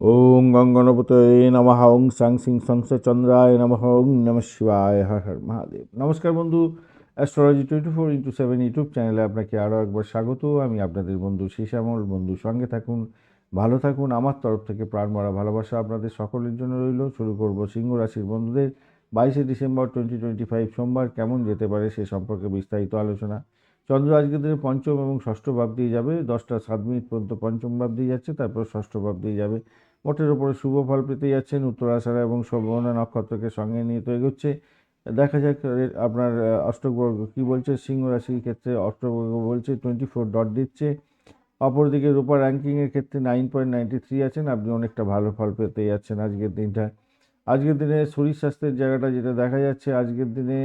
ওং গঙ্গনপতয়ে নমঃ ওং সাং সিং সংস চন্দ্রায় নমঃ ওং নম শিবায়, হর হর মহাদেব। নমস্কার বন্ধু astrology twenty four into seven YouTube চ্যানেলে আপনাকে আরও একবার স্বাগত। আমি আপনাদের বন্ধু শ্যামল বন্ধু, সঙ্গে থাকুন, ভালো থাকুন। আমার তরফ থেকে প্রাণ মারা ভালোবাসা আপনাদের সকলের জন্য রইল। শুরু করব সিংহ রাশির বন্ধুদের। বাইশে ডিসেম্বর টোয়েন্টি টোয়েন্টি ফাইভ সোমবার কেমন যেতে পারে সে সম্পর্কে বিস্তারিত আলোচনা। চন্দ্র আজকের দিনে পঞ্চম এবং ষষ্ঠ ভাব দিয়ে যাবে। দশটা সাত মিনিট পর্যন্ত পঞ্চম ভাব দিয়ে যাচ্ছে, তারপর ষষ্ঠ ভাব দিয়ে যাবে। মোটের ওপরে শুভ ফল পেতে যাচ্ছেন উত্তরাষাঢ়া এবং শোভনা নক্ষত্রকে সঙ্গে নিয়ে তো এগোচ্ছে। দেখা যাক আপনার অষ্টবর্গ কী বলছে? সিংহ রাশির ক্ষেত্রে অষ্টবর্গ বলছে টোয়েন্টি ফোর ডট দিচ্ছে। অপরদিকে রূপা র্যাঙ্কিংয়ের ক্ষেত্রে নাইন পয়েন্ট নাইনটি থ্রি আছেন। আপনি অনেকটা ভালো ফল পেতে যাচ্ছেন আজকের দিনটা। আজকের দিনে শরীর স্বাস্থ্যের জায়গাটা যেটা দেখা যাচ্ছে, আজকের দিনে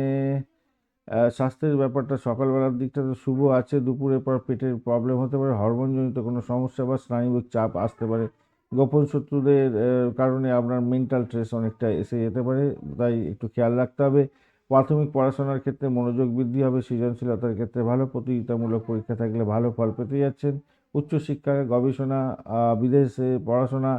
স্বাস্থ্যের ব্যাপারটা সকালবেলার দিকটা তো শুভ আছে, দুপুরের পর পেটের প্রবলেম হতে পারে, হরমোনজনিত কোনো সমস্যা বা স্নায়ুবিক চাপ আসতে পারে। গোপন শত্রুদের কারণে আপনার মেন্টাল স্ট্রেস অনেকটা এসে যেতে পারে, তাই একটু খেয়াল রাখতে হবে। প্রাথমিক পড়াশোনার ক্ষেত্রে মনোযোগ বৃদ্ধি হবে, সৃজনশীলতার ক্ষেত্রে ভালো, প্রতিযোগিতামূলক পরীক্ষা থাকলে ভালো ফল পেতে যাচ্ছেন। উচ্চশিক্ষা গবেষণা বিদেশে পড়াশোনা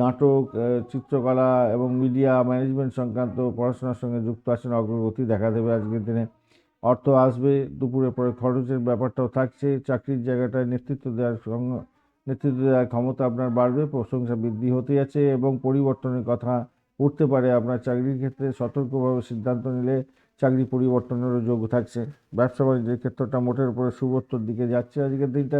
নাটক চিত্রকলা এবং মিডিয়া ম্যানেজমেন্ট সংক্রান্ত পড়াশোনার সঙ্গে যুক্ত আছেন অগ্রগতি দেখা দেবে আজকের দিনে। অর্থ আসবে দুপুরের পরে খরচের ব্যাপারটাও থাকছে, চাকরির জায়গাটায় নেতৃত্ব দেওয়ার নেতৃত্ব দেওয়ার ক্ষমতা আপনার বাড়বে, প্রশংসা বৃদ্ধি হতে যাচ্ছে এবং পরিবর্তনের কথা উঠতে পারে আপনার চাকরির ক্ষেত্রে। সতর্কভাবে সিদ্ধান্ত নিলে চাকরি পরিবর্তনেরও যোগ থাকছে। ব্যবসা বাণিজ্যের ক্ষেত্রটা মোটের উপরে শুভত্বর দিকে যাচ্ছে আজকের দিনটা।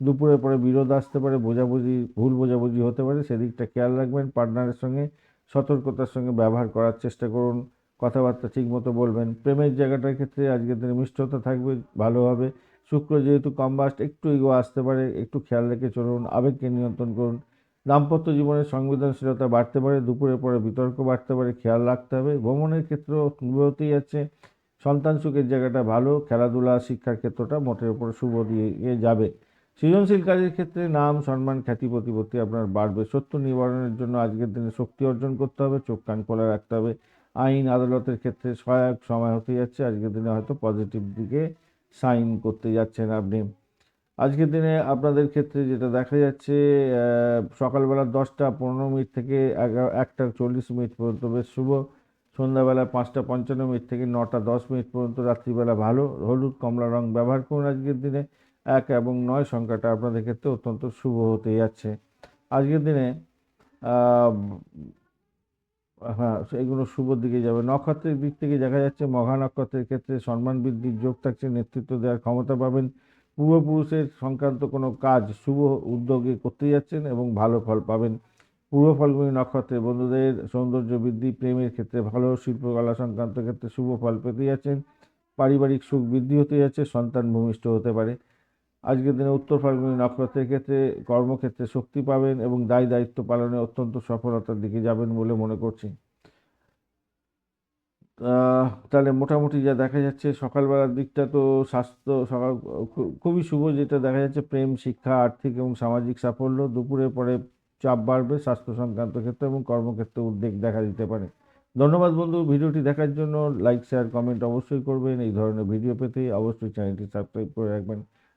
দুপুরের পরে বিরোধ আসতে পারে, বোঝাবুঝি, ভুল বোঝাবুঝি হতে পারে, সেদিকটা খেয়াল রাখবেন, পার্টনারের সঙ্গে সতর্কতার সঙ্গে ব্যবহার করার চেষ্টা করুন, কথাবার্তা ঠিকমতো বলবেন, প্রেমের জায়গাটার ক্ষেত্রে আজকের দিনে মিষ্টতা থাকবে, ভালো হবে, শুক্র যেহেতু কম্বাস্ট একটু ইগো আসতে পারে, একটু খেয়াল রেখে চলুন, আবেগকে নিয়ন্ত্রণ করুন, দাম্পত্য জীবনের সংবেদনশীলতা বাড়তে পারে, দুপুরের পরে বিতর্ক বাড়তে পারে, খেয়াল রাখতে হবে, ভ্রমণের ক্ষেত্রেও হতেই যাচ্ছে সন্তান সুখের জায়গাটা ভালো, খেলাধুলা, শিক্ষার ক্ষেত্রটা মোটের উপরে শুভ দিয়ে যাবে। সৃজনশীল কাজের ক্ষেত্রে নাম, সম্মান, খ্যাতি, প্রতিপত্তি আপনার বাড়বে। সত্য নিবারণের জন্য আজকের দিনে শক্তি অর্জন করতে হবে, চোখ, কান খোলা রাখতে হবে। আইন, আদালতের ক্ষেত্রে সহায়ক সময় হতে যাচ্ছে। আজকের দিনে হয়তো পজিটিভ দিকে সাইন করতে যাচ্ছেন আপনি। আজকের দিনে আপনাদের ক্ষেত্রে যেটা দেখা যাচ্ছে সকালবেলা দশটা পনেরো মিনিট থেকে এগারো, একটা চল্লিশ মিনিট পর্যন্ত বেশ শুভ। সন্ধ্যাবেলা পাঁচটা পঞ্চান্ন মিনিট থেকে নটা দশ মিনিট পর্যন্ত রাত্রিবেলা ভালো। হলুদ, কমলা রং ব্যবহার করুন আজকের দিনে। এক এবং নয় সংখ্যাটা আপনাদের ক্ষেত্রে অত্যন্ত শুভ হতে যাচ্ছে। আজকের দিনে হ্যাঁ এগুলো শুভর দিকে যাবে। নক্ষত্রের দিক থেকে দেখা যাচ্ছে মঘা নক্ষত্রের ক্ষেত্রে সম্মান বৃদ্ধির যোগ থাকছে, নেতৃত্ব দেওয়ার ক্ষমতা পাবেন। পূর্বপুরুষের সংক্রান্ত কোনো কাজ শুভ উদ্যোগে করতে যাচ্ছেন এবং ভালো ফল পাবেন। পূর্ব ফলগুলি নক্ষত্রের বন্ধুদের সৌন্দর্য বৃদ্ধি, প্রেমের ক্ষেত্রে ভালো শিল্পকলা সংক্রান্ত ক্ষেত্রে শুভ ফল পেতে যাচ্ছেন। পারিবারিক সুখ বৃদ্ধি হতে যাচ্ছে, সন্তান ভূমিষ্ঠ হতে পারে। আজকের দিনে উত্তর ফাল্গুনী নক্ষত্রের ক্ষেত্রে কর্মক্ষেত্রে শক্তি পাবেন এবং দায় দায়িত্ব পালনে অত্যন্ত সফলতার দিকে যাবেন বলে মনে করছি। তাহলে মোটামুটি যা দেখা যাচ্ছে, সকালবেলার দিকটা তো স্বাস্থ্য, সকাল খুবই শুভ যেটা দেখা যাচ্ছে, প্রেম, শিক্ষা, আর্থিক এবং সামাজিক সাফল্য দুপুরের পরে চাপ বাড়বে, স্বাস্থ্য সংক্রান্ত ক্ষেত্রে এবং কর্মক্ষেত্রে উদ্বেগ দেখা দিতে পারে। ধন্যবাদ বন্ধু, ভিডিওটি দেখার জন্য লাইক, শেয়ার, কমেন্ট অবশ্যই করবেন। এই ধরনের ভিডিও পেতে অবশ্যই চ্যানেলটি সাবস্ক্রাইব করে রাখবেন।